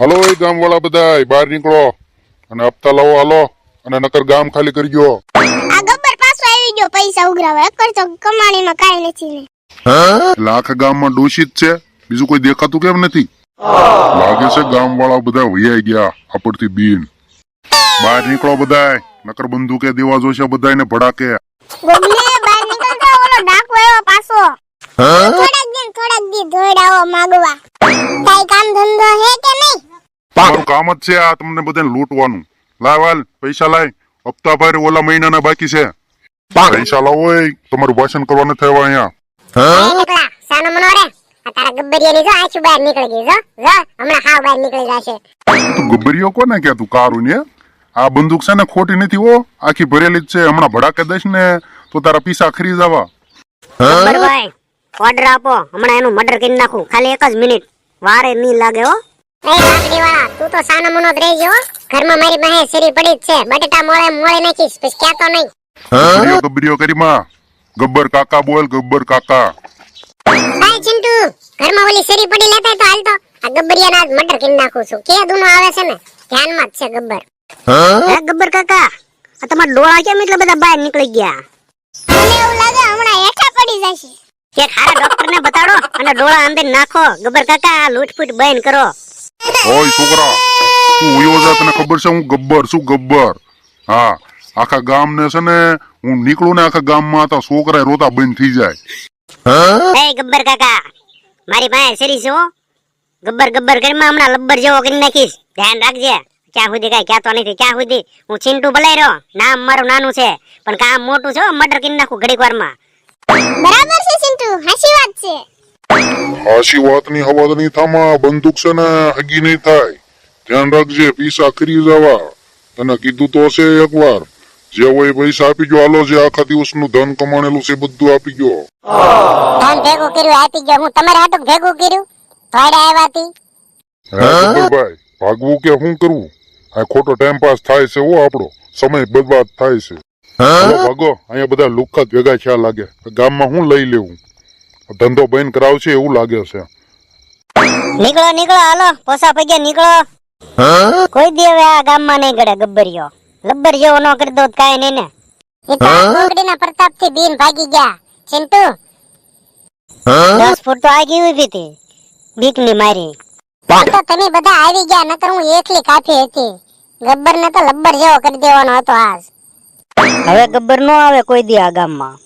Hello એ ગામ વાળા બધા બહાર નીકળો. અને હપ્તા લાવો હાલો. અને નકર ગામ ખાલી કરજો આ ગબ્બર પાછો આવી ગયો પૈસા ઉઘરાવે. એક કરતો કમાણીમાં કાંઈ નથી ને. લાખ ગામમાં દોષિત છે. બીજું કોઈ દેખાતું કેમ નથી? લાગે છે ગામ વાળા બધા વૈયા ગયા આપડથી બીન. બહાર નીકળો બધાય. નકર બંદૂકે દેવા જોશે બધાયને ભડાકે. ગોગલે બહાર નીકળતો ઓલો ડાકુ આવ્યો પાછો. થોડાક દિન થોડાક દિન ધોડાવો માગવા. કાઈ કામ ધંધો હે કે નહીં? મારું કામ જ છે આ તમને બધાને લૂંટવાનું. લાવ હાલ પૈસા લાય. હપ્તા ભારે ઓલા મહિનાના બાકી છે. પૈસા લાવો એ. તમારું ભાષણ કરવાનું થયું અહીંયા. નીકળા સાનો મનો આ તારા ગબ્બરિયાની જો આંખી બહાર નીકળી ગઈ જો જો હમણાં હાવ બહાર નીકળી જશે. તું ગબ્બરીઓ કોને કે તું કારું ને? આ બંદૂક છે ને ખોટી નથી હો. આખી ભરેલી જ છે. હમણાં ભડાકે દઈશ ને તો તારા પીસા ખરી જવા. ભાઈ ઓર્ડર આપો. હમણાં એનું મર્ડર કરી નાખું. ખાલી એક જ મિનિટ વારે નહીં લાગે હો. એ લાકડી તું તો સાનો મનો જ રહેજો હો. ઘરમાં મારી પાસે શેરી પડી જ છે. બટેટા મોળે મોળે નાખીશ પછી ક્યાતો નહીં. ગબ્બરીઓ ગબ્બરીઓ કરીમાં ગબ્બર કાકા બોલ ગબ્બર કાકા. ભાઈ ચિંટુ ઘરમાં ઓલી શેરી પડી લેતા તો હાલ તો. આ ગબ્બરિયાના આજ મટર કિન નાખું છું. કે દુનો આવે છે ને? ધ્યાનમાં જ છે ગબ્બર. હે? ગબ્બર કાકા આ તમારા ડોળા કેમ એટલા બધા બહાર નીકળી ગયા? મને એવું લાગે હમણાં હેઠા પડી જશે. કે ખારા ડોક્ટર ને બતાડો અને ડોળા અંદર નાખો. ગબ્બર કાકા લૂટફૂટ લૂંટફૂટ બંધ કરો. ઓય છોકરા તું ઉયો જા તને ખબર છે હું ગબ્બર શું ગબ્બર. હા આખા ગામ ને છે ને હું નીકળું ને આખા ગામમાં તો છોકરા રોતા બંધ થઈ જાય. એ ગબ્બર કાકા મારી પાસે સરી છે હો. ગબ્બર ગબ્બર કરીમાં હમણાં લબ્બર જેવો કરી નાખીશ. ધ્યાન રાખજે. ક્યાં સુધી કઈ ક્યાં તો નથી ક્યાં સુધી? હું ચિંટુ ભલાઈ રહ્યો નામ મારું નાનું છે પણ કામ મોટું છે મર્ડર કરી નાખું ઘડીક વારમાં. બરાબર છે ચિંટુ હાચી વાત છે. હાશી વાતની હવાદની થામાં બંદૂક છે ને હગી નહીં થાય. ધ્યાન રાખજે પૈસા કરી જવા. તને કીધું તો છે એકવાર. જે હોય પૈસા આપી ગયો હાલો જે આખા દિવસનું ધન કમાણેલું છે બધું આપી ગયો ધન ભેગું કર્યું આપી ગયો હું તમારે હાટું ભેગું કર્યું? થોડા આવ્યા તી? હે ગબ્બરભાઈ ભાગવું કે શું કરવું આ ખોટો ટાઈમ પાસ થાય છે હો આપણો. સમય બરબાદ થાય છે. ભાગો. અહીંયા બધા લુખત ભેગા થયા લાગે. ગામમાં હું લઈ લેવું? ધંધો બંધ કરાવશે એવું લાગે છે. નીકળો નીકળો હાલો પોસા પગે નીકળો. કોઈ દી હવે આ ગામમાં નહીં ગળે ગબ્બરિયો લબ્બર જેવો નો કરી દો કાંઈ નહીં ને. એ તો ગોગડીના પ્રતાપથી બીન ભાગી ગયા. ચિંટુ? દસ ફૂટ તો આગી ઊભી હતી. બીકની મારી. તો તમે બધા આવી ગયા નકર હું એકલી કાફી હતી. ગબ્બર ને તો લબ્બર જેવો કરી દેવાનો હતો આજ. હવે ગબ્બર નો આવે કોઈ દી આ ગામમાં.